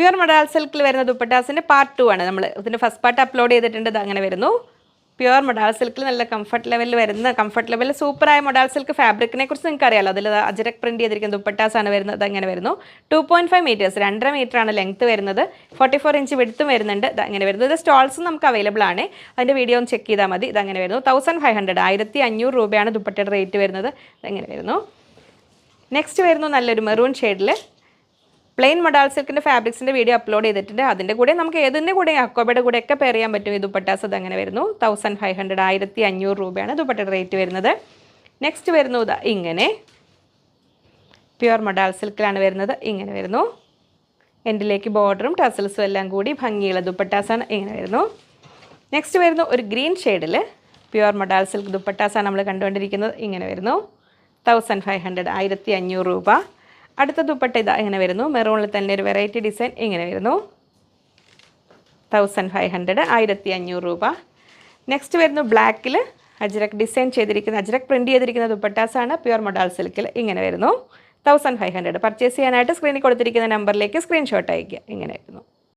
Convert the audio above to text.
Pure modal സിൽക്കിൽ വരുന്ന ദുപ്പട്ടാസിന്റെ part two ആണ്. നമ്മൾ ഇതിന്റെ ഫസ്റ്റ് പാർട്ട് അപ്ലോഡ് ചെയ്തിട്ടുണ്ട്. അങ്ങനെ വരുന്നു. പ്യുർ മൊഡാൾ സിൽക്കിൽ നല്ല കംഫർട്ട് ലെവലിൽ വരുന്ന കംഫർട്ട് ലെവലിൽ സൂപ്പറായ മൊഡാൾ സിൽക്ക് ഫാബ്രിക്കിനെ കുറിച്ച് നിങ്ങൾക്ക് അറിയാലോ. അതിൽ അജരക് പ്രിന്റ് ചെയ്തിരിക്കുന്ന ദുപ്പട്ടാസ് ആണ് വരുന്നത്. അതങ്ങനെ വരുന്നു. ടു പോയിന്റ് ഫൈവ് മീറ്റേഴ്സ് രണ്ടര മീറ്റർ ആണ് ലെങ്ത് വരുന്നത്. ഫോർട്ടി ഫോർ ഇഞ്ച് വിടുത്തും വരുന്നുണ്ട് അങ്ങനെ വരുന്നത് ഇത് സ്റ്റോൾസും നമുക്ക് അവൈലബിൾ ആണ്. അതിന്റെ വീഡിയോ ഒന്ന് ചെക്ക് ചെയ്താൽ മതി. ഇത് അങ്ങനെ വരുന്നു. തൗസൻഡ് ഫൈവ് ഹൺഡ്രഡ് ആയിരത്തി അഞ്ഞൂറ് രൂപയാണ് ദുപ്പട്ടയുടെ റേറ്റ് വരുന്നത്. ഇതങ്ങനെ വരുന്നു. നെക്സ്റ്റ് വരുന്നു നല്ലൊരു മെറൂൺ ഷെയ്ഡിൽ പ്ലെയിൻ മഡാൾ സിൽക്കിന്റെ ഫാബ്രിക്സിന്റെ വീഡിയോ അപ്ലോഡ് ചെയ്തിട്ടുണ്ട്. അതിന്റെ കൂടെ നമുക്ക് ഏതിന്റെ കൂടെ അക്കോബയുടെ കൂടെ ഒക്കെ പെയർ ചെയ്യാൻ പറ്റും? ഈ ദുപ്പട്ടാസ് അത് അങ്ങനെ വരുന്നു. തൗസൻഡ് ഫൈവ് ഹൺഡ്രഡ് ആയിരത്തി അഞ്ഞൂറ് രൂപയാണ് ദുപ്പട്ടയുടെ റേറ്റ് വരുന്നത്. നെക്സ്റ്റ് വരുന്നു ഇതാ ഇങ്ങനെ. പ്യുവർ മഡാൾ സിൽക്കിലാണ് വരുന്നത്. ഇങ്ങനെ വരുന്നു. എൻഡിലേക്ക് ബോർഡറും ടസൽസും എല്ലാം കൂടി ഭംഗിയുള്ള ദുപ്പട്ടാസാണ് ഇങ്ങനെ വരുന്നു. നെക്സ്റ്റ് വരുന്നു ഒരു ഗ്രീൻ ഷെയ്ഡിൽ പ്യുവർ മഡാൾ സിൽക്ക് ദുപ്പട്ടാസാണ് നമ്മൾ കണ്ടുകൊണ്ടിരിക്കുന്നത്. ഇങ്ങനെ വരുന്നു. തൗസൻഡ് ഫൈവ് ഹൺഡ്രഡ് ആയിരത്തി അഞ്ഞൂറ് രൂപ. അടുത്ത ദുപ്പട്ട ഇതാ ഇങ്ങനെ വരുന്നു. മെറൂണിൽ തന്നെ ഒരു വെറൈറ്റി ഡിസൈൻ ഇങ്ങനെ വരുന്നു. തൗസൻഡ് ഫൈവ് ഹൺഡ്രഡ് ആയിരത്തി അഞ്ഞൂറ് രൂപ. നെക്സ്റ്റ് വരുന്നു ബ്ലാക്കിൽ അജ്രക് ഡിസൈൻ ചെയ്തിരിക്കുന്ന അജ്രക് പ്രിന്റ് ചെയ്തിരിക്കുന്ന ദുപ്പട്ടാസാണ് പ്യുവർ മൊഡാൾ സിൽക്കിൽ ഇങ്ങനെ വരുന്നു. തൗസൻഡ് ഫൈവ് ഹൺഡ്രഡ് പർച്ചേസ് ചെയ്യാനായിട്ട് സ്ക്രീനിൽ കൊടുത്തിരിക്കുന്ന നമ്പറിലേക്ക് സ്ക്രീൻഷോട്ട് അയക്കുക ഇങ്ങനെ വരുന്നു.